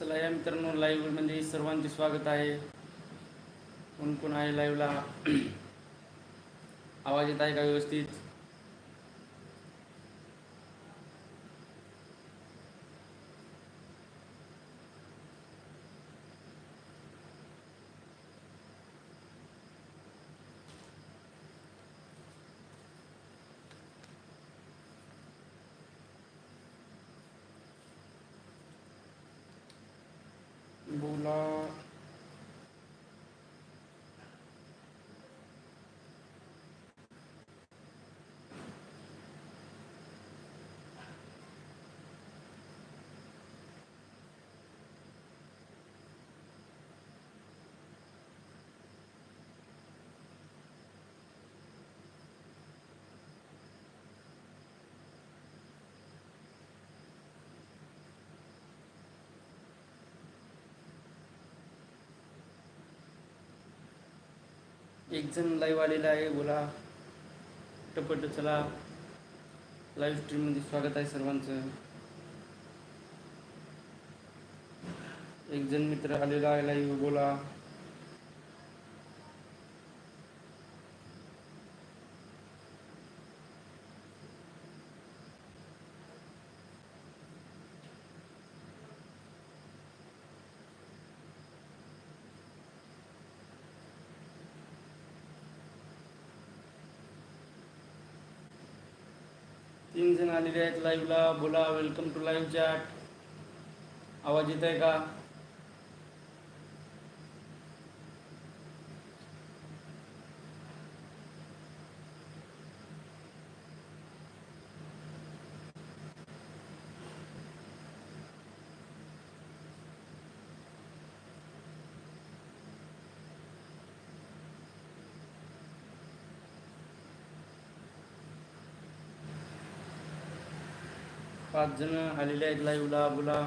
चला या मित्रांनो लाईव्हमध्ये म्हणजे सर्वांचे स्वागत आहे. कोण कोण आहे लाईव्हला आवाज येत आहे का व्यवस्थित? बोला एक जण लाईव्ह आलेला आहे बोला. टपट चला. लाईव्ह स्ट्रीममध्ये स्वागत आहे सर्वांचं. एक जण मित्र आलेला आहे लाईव्ह बोला. तीन जण आलेले आहेत लाईव्हला बोला वेलकम टू लाईव्ह चॅट आवाज येत आहे का? पाच जण आलेले आहेत लाईव्हला बोला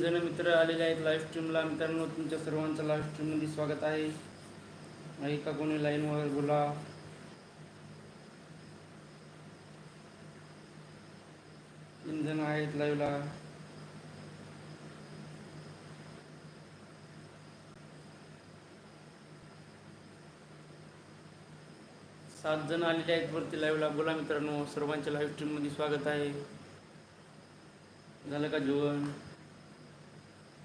जण मित्र आलेले आहेत लाईव्ह स्ट्रीमला मित्रांनो तुमच्या सर्वांचं लाईव्ह स्ट्रीममध्ये स्वागत आहे. आहे का कोणी लाईनवर बोला. तीन जण आहेत लाईव्हला सात जण आलेले आहेत वरती लाईव्हला बोला मित्रांनो सर्वांच्या लाईव्ह स्ट्रीममध्ये स्वागत आहे. झालं का जेवण?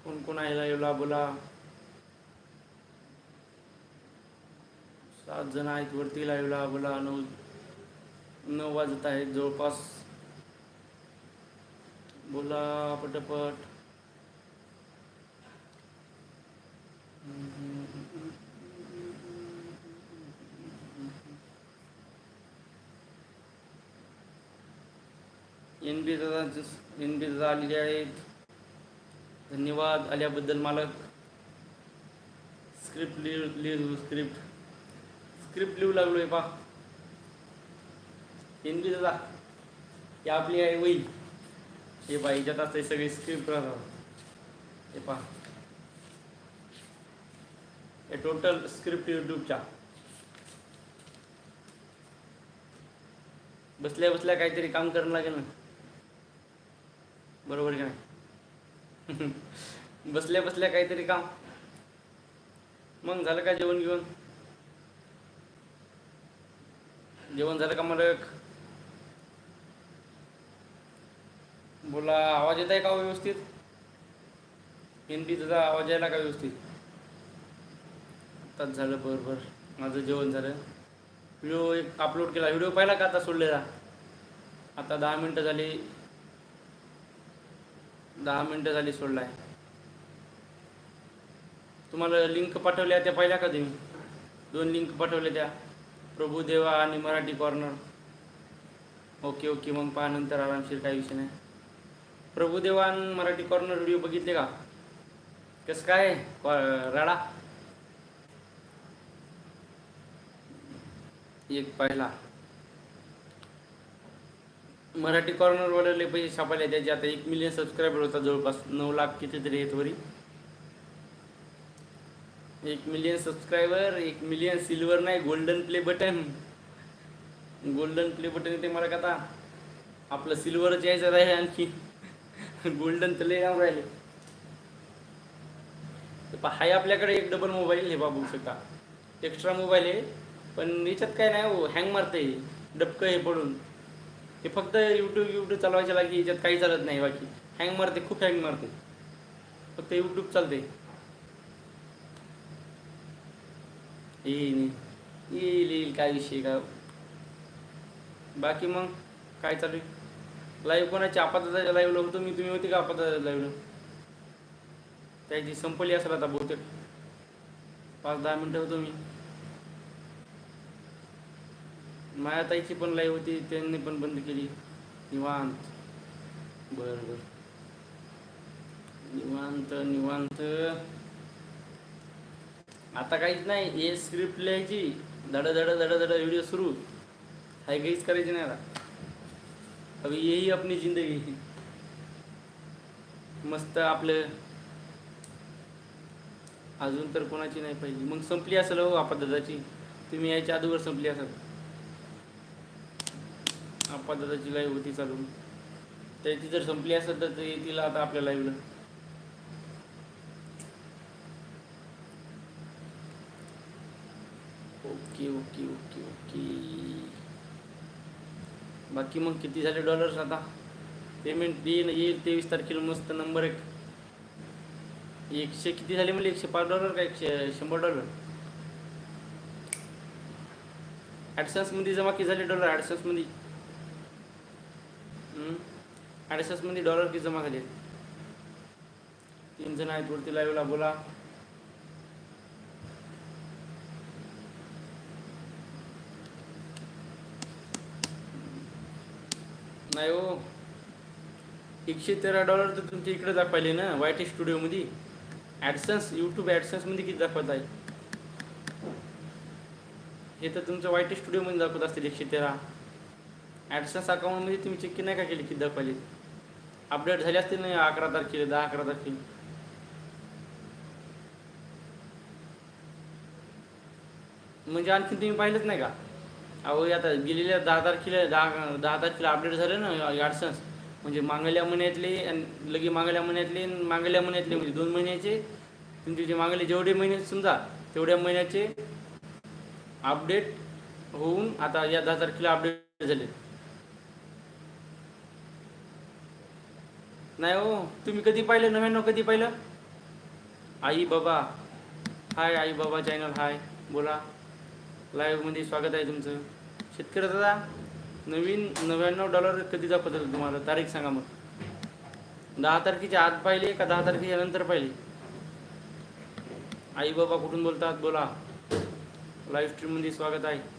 कोण कोण आहे लाईव्हला बोला सात जण आहेत वरती लाईव्हला बोला नऊ नऊ वाजत आहेत जवळपास. बोला पटपट. एन बी दादा एन बी दादा आलेले आहेत. धन्यवाद आल्याबद्दल मालक स्क्रिप्ट लिह लिहू स्क्रिप्ट स्क्रिप्ट लिहू लागलो आहे पा एन बी दादा ही आपली आहे वही हे पा हिच्यात असते सगळे स्क्रिप्ट राहतात. हे पा हे टोटल स्क्रिप्ट यूट्यूबच्या बसल्या बसल्या काहीतरी काम करावं लागेल ना. बरोबर का नाही? बसल्या बसल्या काहीतरी काम मग झालं का जेवण घेऊन जेवण झालं का मालक बोला आवाज येत आहे का हो व्यवस्थित? हिंदी तुझा आवाज यायला का व्यवस्थित? आत्ताच झालं बरोबर. माझं जेवण झालं. व्हिडिओ एक अपलोड केला. व्हिडिओ पाहिला का आता सोडलेला? आता दहा मिनटं झाली. दहा मिनटं झाली सोडलाय. तुम्हाला लिंक पाठवल्या त्या पाहिल्या का तुम्ही? दोन लिंक पाठवल्या त्या. प्रभुदेवा आणि मराठी कॉर्नर ओके ओके मग पहा नंतर आरामशीर काही विषय नाही. प्रभुदेवा आणि मराठी कॉर्नर व्हिडिओ बघितले का? कसं काय? राडा. एक पहिला. मराठी कॉर्नरवाले पैसे छापायला त्याचे आता एक मिलियन सबस्क्रायबर होता जवळपास. नऊ लाख कितीतरी आहेत वरी. एक मिलियन सबस्क्रायबर एक मिलियन सिल्वर नाही golden play button golden play button येते मला का आता? आपलं सिल्वरच यायचं राहिले आणखी. गोल्डन तर लय राहिले. पहा, हाय आपल्याकडे एक डबल मोबाईल हे बघू शकता एक्स्ट्रा मोबाईल आहे. पण याच्यात काय नाही हो हँग मारते डबकं हे पडून. हे फक्त यूट्यूब यूट्यूब चालवायच्या लागी याच्यात काही चालत नाही बाकी. हँग मारते खूप हँग मारते. फक्त यूट्यूब चालते. येईल येईल येईल काय विषय का? बाकी मग काय चालू आहे? लाईव्ह कोणाची आपाताच्या लाईव्हला होतो मी तुम्ही होते का आपाताच्या लाईव्हला त्याची संपली असेल आता बहुतेक. पाच दहा मिनटं होतो मी. मायाताईची पण लाईव्ह होती त्यांनी पण बंद केली. निवांत. बर बर. निवांत निवांत. आता काहीच नाही हे स्क्रिप्ट लिहायची. धड धड धड धड व्हिडिओ सुरू. हाय काहीच करायची नाही आता. अभि यही आपली जिंदगी. मस्त आपलं. अजून तर कोणाची नाही पाहिजे. मग संपली असेल हो आपदाची तुम्ही यायच्या अगोदर संपली असाल. आपदाची लाईव्ह होती चालू त्याची जर संपली असेल तर ते येतील आता आपल्या लाईव्हला ओके ओके ओके ओके. बाकी मग किती झाले डॉलर्स आता पेमेंट येईल येईल तेवीस तारखेला मस्त नंबर एक. एकशे किती झाले म्हणजे एकशे पाच डॉलर का एकशे शंभर डॉलर ॲडसन्समध्ये जमा किती झाले? डॉलर ॲडसन्समध्ये मध्ये मध्ये डॉलर किती जमा झाले. तीन जण आहेत वरती लाईव्हला बोला. नाही हो. एकशे तेरा डॉलर तर तुमच्या इकडे दाखवायले ना वाय टी स्टुडिओमध्ये ॲडसन्स यूट्यूब ॲडसन्समध्ये किती दाखवत आहे? हे तर तुमचं वाय स्टुडिओ स्टुडिओमध्ये दाखवत असतील एकशे तेरा. ॲडसन्स अकाउंटमध्ये तुम्ही चेक नाही का केली किती दाखवायले? अपडेट झाले असतील ना अकरा तारखेला दहा अकरा तारखेला? म्हणजे आणखी तुम्ही पाहिलंच नाही का? अहो आता गेलेल्या दहा तारखेला दहा दहा तारखेला अपडेट झालं ना ॲडसन्स म्हणजे मागल्या महिन्यातले आणि लगे मागल्या महिन्यातले मागल्या महिन्यातले म्हणजे दोन महिन्याचे. तुमचे जे मागले जेवढे महिने समजा तेवढ्या महिन्याचे अपडेट होऊन आता या दहा तारखेला अपडेट झाले. नाही हो तुम्ही कधी पाहिलं? नव्याण्णव कधी पाहिलं? आई बाबा. हाय आई बाबा चॅनल हाय. बोला. लाईव्हमध्ये स्वागत आहे तुमचं. शेतकरी दादा नवीन नव्याण्णव डॉलर कधी दाखवतात तुम्हाला? तारीख सांगा मग. दहा तारखेच्या आत पाहिले का दहा तारखेच्या नंतर पाहिले? आई बाबा कुठून बोलतात? बोला. लाईव्ह स्ट्रीममध्ये स्वागत आहे.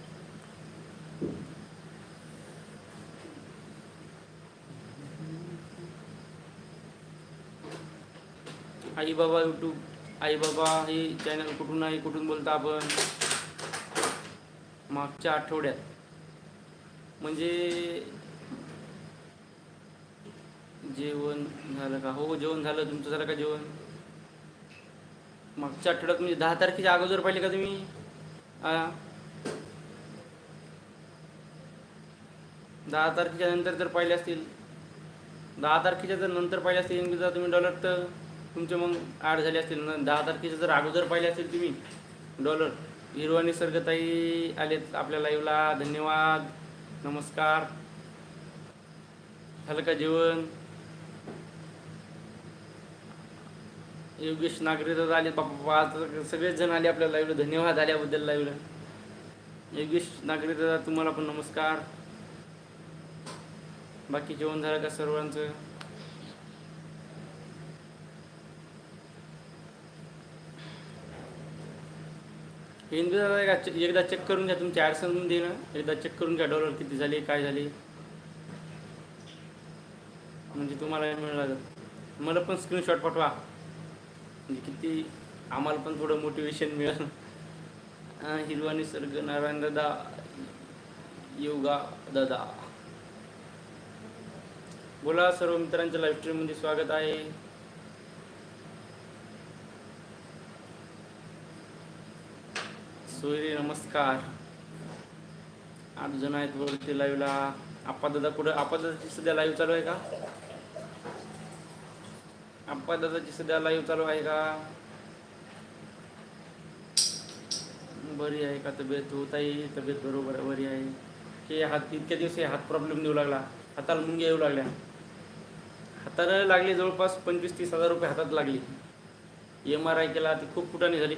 आई बाबा यूट्यूब आई बाबा हे चॅनल कुठून आहे कुठून बोलता आपण? मागच्या आठवड्यात. म्हणजे जेवण झालं का? हो जेवण झालं. तुमचं झालं का जेवण? मागच्या आठवड्यात म्हणजे दहा तारखेच्या अगोदर पाहिले का तुम्ही? दहा तारखेच्या नंतर जर पाहिले असतील दहा तारखेच्या जर नंतर पाहिले असतील तुम्ही डॉलर तर? तुमचे मग आड झाले असतील ना दहा तारखेचे जर अगोदर पाहिले असतील तुम्ही डॉलर हिरवा निसर्गताई आलेत आपल्या लाईव्हला धन्यवाद. नमस्कार. झालं का जेवण? योगेश नागरे आले बाप्पा सगळेच जण आले आपल्या लाईव्हला धन्यवाद आल्याबद्दल लाईव्हला योगेश नागरे दादा तुम्हाला पण नमस्कार. बाकी जेवण झालं का सर्वांचं? हिंदू एकदा चेक करून घ्या तुमच्या ॲडसनमध्ये देणं. एकदा चेक करून घ्या डॉलर किती झाली काय झाले. म्हणजे तुम्हाला मिळणार. मला पण स्क्रीनशॉट पाठवा. म्हणजे किती आम्हाला पण थोडं मोटिवेशन मिळेल. हिरवा निसर्ग नारायण दादा योगा दादा. बोला सर्व मित्रांच्या लाईव्ह स्ट्रीममध्ये स्वागत आहे. सूर्य नमस्कार. आठ जण आहेत वरती लाईव्हला आप्पा दादा कुठं? आप्पा दादाची सध्या लाईव्ह चालू आहे का? आप्पा दादाची सध्या लाईव्ह चालू आहे का? बरी आहे का तब्येत? होताही तब्येत बरोबर आहे, बरी आहे. की हात इतक्या दिवस हात प्रॉब्लेम देऊ लागला. हाताला मुंग्या येऊ लागल्या. हाताला लागली जवळपास पंचवीस तीस हजार रुपये हातात लागले. एम आर आय केला ती खूप फुटाणी झाली.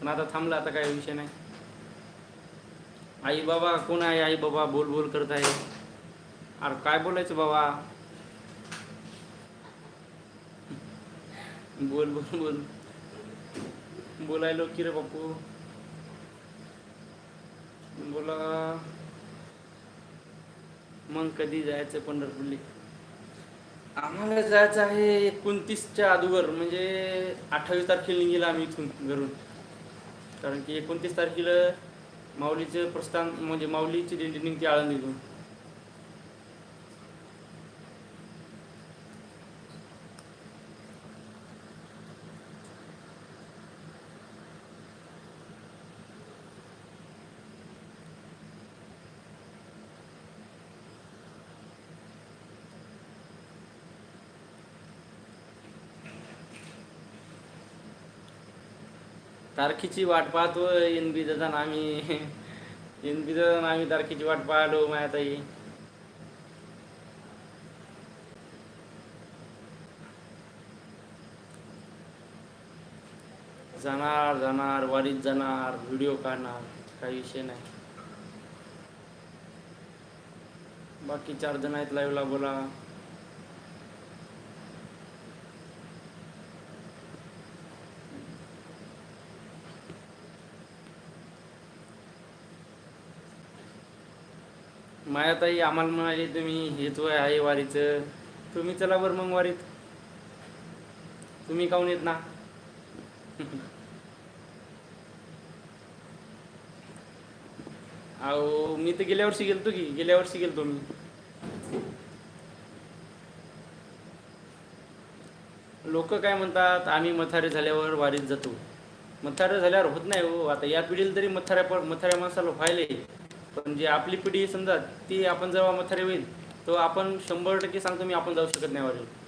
पण आता थांबला आता काय विषय नाही. आई बाबा कोण आहे आई बाबा? बोल बोल करत आहे. अरे काय बोलायचं बाबा? बोल बोल बोल. बोलायलो की रे बापू? बोला. मग कधी जायचं पंढरपूरली? आम्हाला जायचं आहे एकोणतीसच्या अगोदर म्हणजे अठ्ठावीस तारखेला निघेल आम्ही इथून घरून. कारण की एकोणतीस तारखेला माऊलीचं प्रस्थान म्हणजे माऊलीची दिंडी निघते आळंदीतून. तारखेची वाट पाहतो एन बी दादा आम्ही. एन बी दादा आम्ही तारखेची वाट पाहलो माया ताई जाणार जाणार वारीत जाणार व्हिडिओ काढणार काही विषय नाही. बाकी चार जण आहेत लाईव्हला बोला. मायाताई आम्हाला म्हणाले तुम्ही हेच वय आहे वारीचं. तुम्ही चला बरं मग वारीत. तुम्ही काऊन येत ना? अहो मी तर गेल्या वर्षी गेलतो की गेल्या वर्षी गेलतो मी. लोक काय म्हणतात आम्ही मथारे झाल्यावर वारीत जातो. मथारे झाल्यावर होत नाही हो. आता या पिढीला तरी मथाऱ्या पण मथाऱ्या माणसाला व्हायले पण जे आपली पिढी समजा ती आपण जेव्हा मथारे होईल तो आपण शंभर टक्के सांगतो मी आपण जाऊ शकत नाही वारीला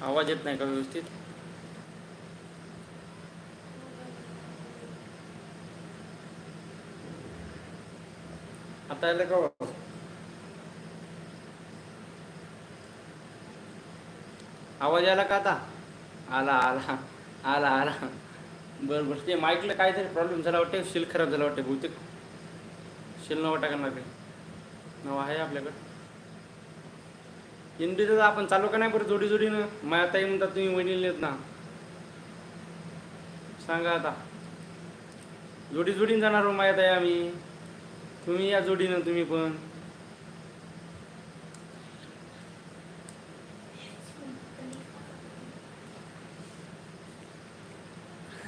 आवाज येत नाही का व्यवस्थित? आता आलं का आवाज? आला का आता? आला आला आला आला. बरं बरं. ते माईकला काहीतरी प्रॉब्लेम झाला वाटते शिल खराब झाला वाटते बहुतेक. शिल नवा टाकणार ते नवा आहे आपल्याकडं. इंडीचं आपण चालू का नाही बरं जोडी जोडीनं? माझ्या ताई म्हणतात तुम्ही वडील येत ना. सांगा आता. जोडी जोडीनं जाणार हो माझ्या ताई आम्ही. तुम्ही या जोडीनं तुम्ही पण.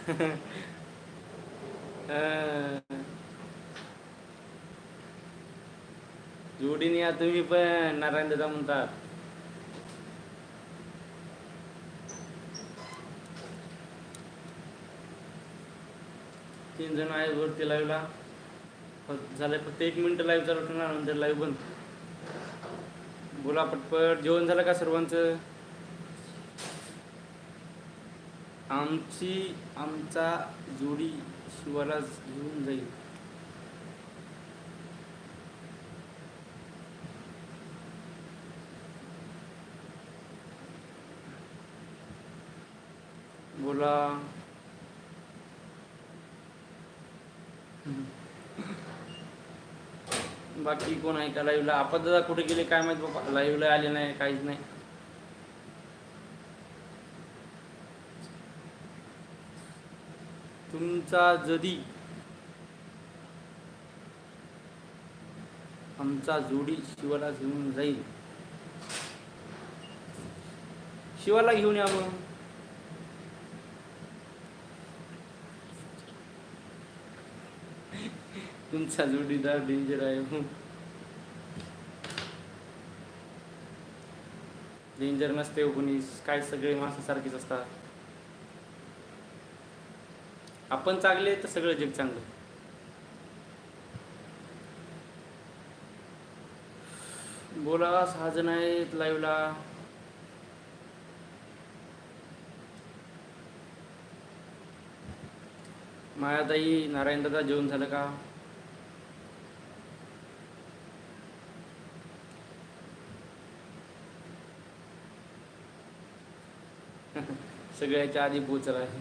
जोडीने या तुम्ही पण नारायण दादा म्हणतात. इंजन आहे वरती लाईव्हला झालं फक्त एक मिनटं लाईव्ह चालू ठेवणार नंतर लाईव्ह बंद. बोला पटपट. जेवण झालं का सर्वांचं? आमची आमचा जोडी शिवाला घेऊन जाईल. बोला. बाकी कोण आहे का लाईव्हला आपण दादा कुठे गेले काय माहीत बाबा? लाईव्हला आले नाही काहीच नाही. तुमचा जदी. आमचा जोडी शिवाला घेऊन जाईल. शिवाला घेऊन या मग. तुमचा जोडीदार डेंजर आहे हो. डेंजर नसते हो कोणी. काय सगळे माणसासारखेच असतात. आपण चांगले तर सगळं जग चांगलं. बोला सहा जण आहेत लाईव्हला मायाताई नारायण दादा जेवण झालं का? सगळ्याच्या आधी पोचर आहे.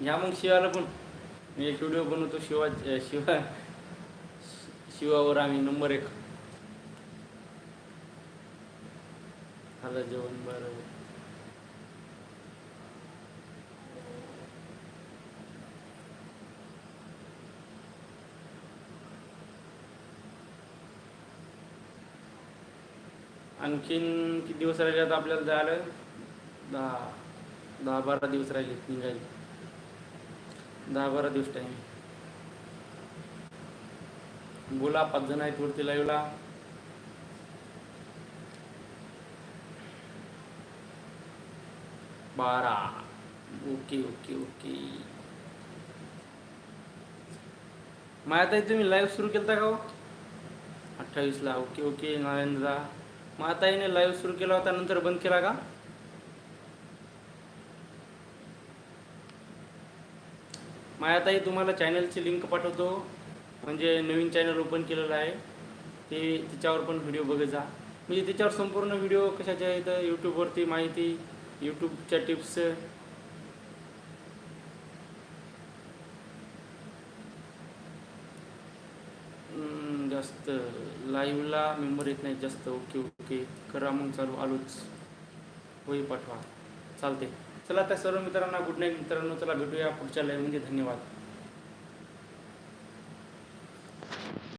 ह्या मग शिवाला पण. मी एक व्हिडिओ बनवतो शिवा शिवा शिवावर आम्ही नंबर एक. झालं जेवण बरं. आणखीन किती दिवस राहिले आता आपल्याला जायला? दहा दहा बारा दिवस राहिले निघायला. दहा बारा दिवस टाइम बोला पाच जण आहेत वरती लाईव्हला बारा. Okay okay okay. मायाताई तुम्ही लाईव्ह सुरू केलता का हो? अठ्ठावीसला. Okay okay नारायणदा. माताईने लाईव्ह सुरू केला होता नंतर बंद केला का? मायाताई तुम्हाला चॅनलची लिंक पाठवतो. म्हणजे नवीन चॅनल ओपन केलेलं आहे. ते त्याच्यावर पण व्हिडिओ बघत जा. म्हणजे त्याच्यावर संपूर्ण व्हिडिओ कशाचे आहेत यूट्यूबवरती माहिती यूट्यूबच्या टिप्स जास्त. लाईव्हला मेंबर येत नाही जास्त. ओके ओके करा मग चालू. आलोच. होई पाठवा. चालते चला त्या सर्व मित्रांना गुड नाईट मित्रांनो. चला भेटूया पुढच्या लाईव्हमध्ये धन्यवाद.